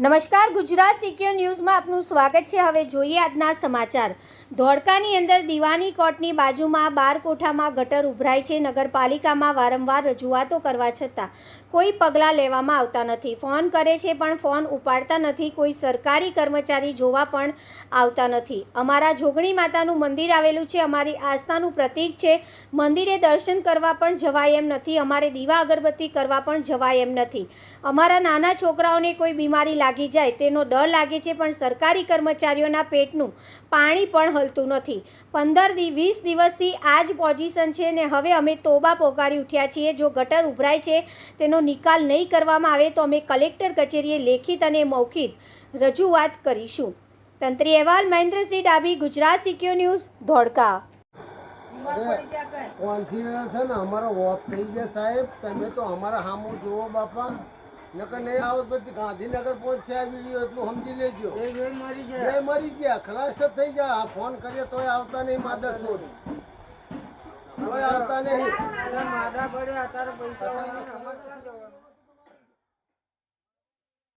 નમસ્કાર, ગુજરાત સિક્યોર ન્યૂઝમાં આપનું સ્વાગત છે. હવે જોઈએ આજના સમાચાર. ધોળકાની અંદર દીવાની કોર્ટની બાજુમાં બાર કોઠામાં ગટર ઉભરાય છે. નગરપાલિકામાં વારંવાર રજૂઆતો કરવા છતાં કોઈ પગલાં લેવામાં આવતા નથી. ફોન કરે છે પણ ફોન ઉપાડતા નથી. કોઈ સરકારી કર્મચારી જોવા પણ આવતા નથી. અમારા જોગણી માતાનું મંદિર આવેલું છે. અમારી આસ્થાનું પ્રતીક છે. મંદિરે દર્શન કરવા પણ જવાય એમ નથી. અમારે દીવા અગરબત્તી કરવા પણ જવાય એમ નથી. અમારા નાના છોકરાઓને કોઈ બીમારી લાગી જાય તેનો ડર લાગે છે, પણ સરકારી કર્મચારીઓના પેટનું પાણી પણ હલતું નથી. પંદર વીસ દિવસથી આ જ પોઝિશન છે ને હવે અમે તોબા પોકારી ઉઠ્યા છીએ. જો ગટર ઉભરાય છે, તેનો નિકાલ નહીં કરવામાં આવે તો અમે કલેક્ટર કચેરીએ લેખિત અને મૌખિત રજૂઆત કરીશું. તંત્રી અહેવાલ, મહેન્દ્રસિંહ ડાભી, ગુજરાત સિક્યો ન્યૂઝ, ધોળકા. છે ને, અમારો વોક થઈ ગયા સાહેબ. તમે તો અમારા સામું જુઓ બાપા. નકર નહીં આવો તો પછી ગાંધીનગર પહોંચશે આ વીડિયો એટલું સમજી લેજો. બે મરી ગયા. ખલાસ જ થઈ ગયા. આ ફોન કરીએ તોય આવતા નહીં માદર છોડ તોય આવતા નહીં. માદા પડ્યા. તારે પૈસા